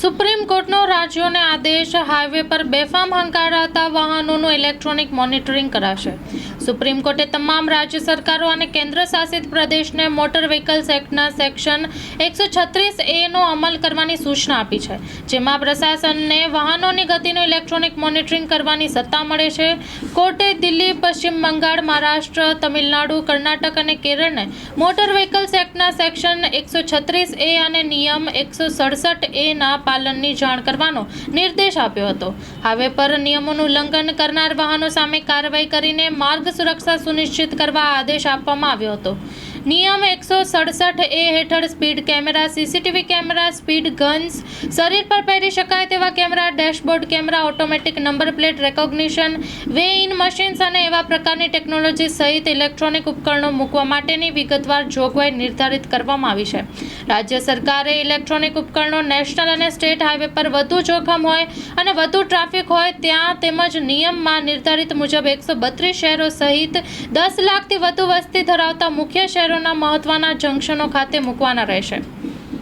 Supreme કોર્ટનો રાજ્યોને આદેશ highway પર બેફામ હંકારાતા વાહનોનું ઇલેક્ટ્રોનિક મોનિટરિંગ કરાશે. સુપ્રીમ કોર્ટે તમામ રાજ્ય સરકારો અને કેન્દ્ર શાસિત પ્રદેશને મોટર વ્હીકલ્સ એક્ટના સેક્શન એકસો છત્રીસ એનો અમલ કરવાની સૂચના આપી છે, જેમાં પ્રશાસનને વાહનોની ગતિનું ઇલેક્ટ્રોનિક મોનિટરિંગ કરવાની સત્તા મળે છે. કોર્ટે દિલ્હી, પશ્ચિમ બંગાળ, મહારાષ્ટ્ર, તમિલનાડુ, કર્ણાટક અને કેરળને મોટર વ્હીકલ્સ એક્ટના સેક્શન એકસો છત્રીસ એ અને નિયમ એકસો સડસઠ એના પાલનની જાણ કરવાનો નિર્દેશ આપ્યો હતો. હાઈવે પર નિયમોનું ઉલ્લંઘન કરનાર વાહનો સામે કાર્યવાહી કરીને માર્ગ સુરક્ષા સુનિશ્ચિત કરવા આદેશ આપવામાં આવ્યો હતો. નિયમ એકસો સડસઠ એ હેઠળ speed camera, CCTV camera, speed guns. શરીર પર પહેરી શકાય તેવા camera, dashboard camera, automatic number plate recognition weigh in machines અને એવા પ્રકારની ટેકનોલોજી સહિત ઇલેક્ટ્રોનિક ઉપકરણો મૂકવા માટેની વિગતવાર જોગવાઈ નિર્ધારિત કરવામાં આવી છે. રાજ્ય સરકારે ઇલેક્ટ્રોનિક ઉપકરણો નેશનલ અને સ્ટેટ હાઈવે પર વધુ જોખમ હોય અને વધુ ટ્રાફિક હોય ત્યાં તેમજ નિયમમાં નિર્ધારિત મુજબ એકસો બત્રીસ શહેરો સહિત દસ લાખથી વધુ વસ્તી ધરાવતા મુખ્ય શહેરોના મહત્વના જંકશનો ખાતે મૂકવાના રહેશે.